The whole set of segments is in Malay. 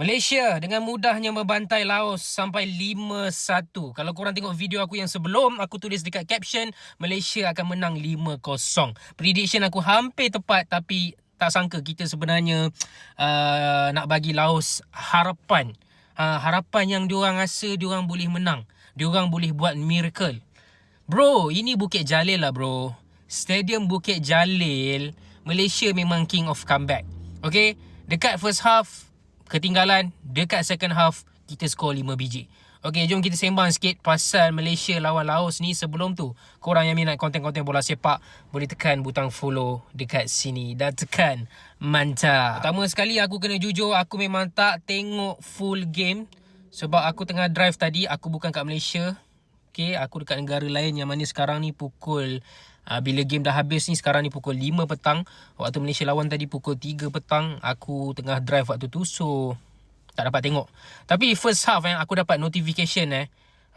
Malaysia dengan mudahnya membantai Laos sampai 5-1. Kalau korang tengok video aku yang sebelum, aku tulis dekat caption, Malaysia akan menang 5-0. Prediction aku hampir tepat tapi tak sangka kita sebenarnya uh, nak bagi Laos harapan. Uh, harapan yang diorang rasa diorang boleh menang. Diorang boleh buat miracle. Bro, ini Bukit Jalil lah bro. Stadium Bukit Jalil, Malaysia memang king of comeback. Okay, dekat first half, ketinggalan dekat second half kita skor 5 biji. Okey, jom kita sembang sikit pasal Malaysia lawan Laos ni sebelum tu. Korang yang minat konten-konten bola sepak boleh tekan butang follow dekat sini dan tekan mantap. Pertama sekali aku kena jujur aku memang tak tengok full game sebab aku tengah drive tadi aku bukan kat Malaysia. Okey, aku dekat negara lain yang mana sekarang ni pukul Uh, bila game dah habis ni sekarang ni pukul 5 petang Waktu Malaysia lawan tadi pukul 3 petang Aku tengah drive waktu tu So tak dapat tengok. Tapi first half eh aku dapat notification eh.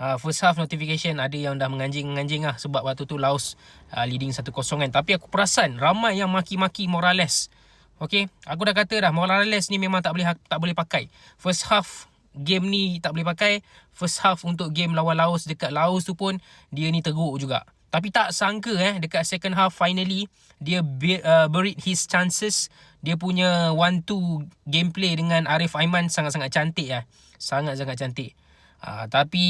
Uh, First half notification ada yang dah menganjing-menganjing lah Sebab waktu tu Laos uh, leading 1-0 kan. Tapi aku perasan ramai yang maki-maki Morales. Okay aku dah kata dah Morales ni memang tak boleh tak boleh pakai. First half game ni tak boleh pakai. First half untuk game lawan Laos Dekat Laos tu pun dia ni teruk juga tapi tak sangka eh dekat second half finally dia uh, buried his chances. Dia punya one two gameplay dengan Arif Aiman sangat-sangat cantik lah. Sangat-sangat cantik. Uh, tapi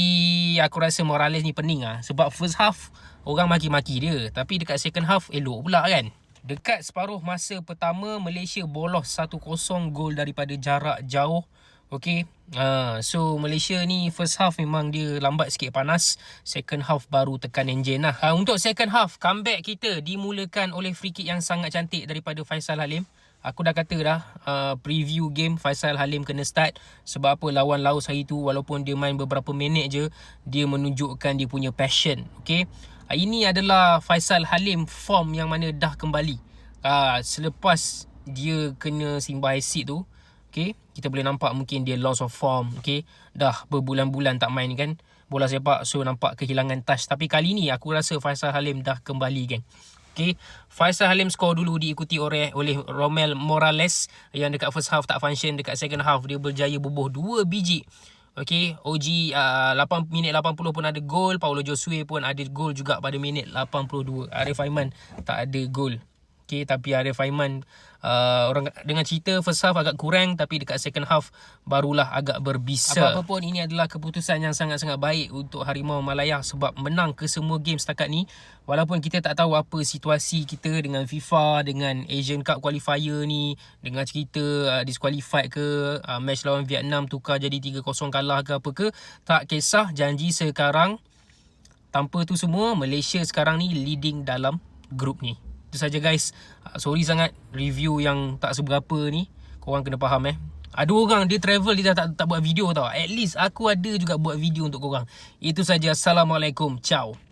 aku rasa Morales ni pening ah sebab first half orang maki-maki dia tapi dekat second half elok pula kan. Dekat separuh masa pertama Malaysia bolos 1-0 gol daripada jarak jauh. Okay uh, So Malaysia ni First half memang dia Lambat sikit panas. Second half baru tekan enjin lah. Uh, Untuk second half Comeback kita Dimulakan oleh free kick yang sangat cantik Daripada Faisal Halim. Aku dah kata dah uh, Preview game Faisal Halim kena start. Sebab apa? Lawan Laos hari tu Walaupun dia main beberapa minit je Dia menunjukkan dia punya passion Okay? Uh, Ini adalah Faisal Halim Form yang mana dah kembali. Uh, Selepas Dia kena simbah acid tu Okay kita boleh nampak mungkin dia loss of form okay dah berbulan-bulan tak main kan bola sepak so nampak kehilangan touch. Tapi kali ni aku rasa Faisal Halim dah kembali kan Okay. Faisal Halim skor dulu diikuti oleh oleh Romel Morales yang dekat first half tak function dekat second half dia berjaya bubuh 2 biji. Okay, OG uh, 8 minit 80 pun ada gol Paulo Josue pun ada gol juga pada minit 82 Arif Aiman tak ada gol Okay, tapi Arif Aiman uh, orang dengan cerita first half agak kurang tapi dekat second half barulah agak berbisa. Apa-apa pun ini adalah keputusan yang sangat-sangat baik untuk Harimau Malaya sebab menang ke semua game setakat ni. Walaupun kita tak tahu apa situasi kita dengan FIFA, dengan Asian Cup qualifier ni, dengan cerita uh, disqualified ke, uh, match lawan Vietnam tukar jadi 3-0 kalah ke apa ke, tak kisah janji sekarang tanpa tu semua Malaysia sekarang ni leading dalam grup ni itu saja guys. Uh, sorry sangat review yang tak seberapa ni. Korang kena faham eh. Ada orang dia travel dia tak, tak buat video tau. At least aku ada juga buat video untuk korang. Itu saja. Assalamualaikum. Ciao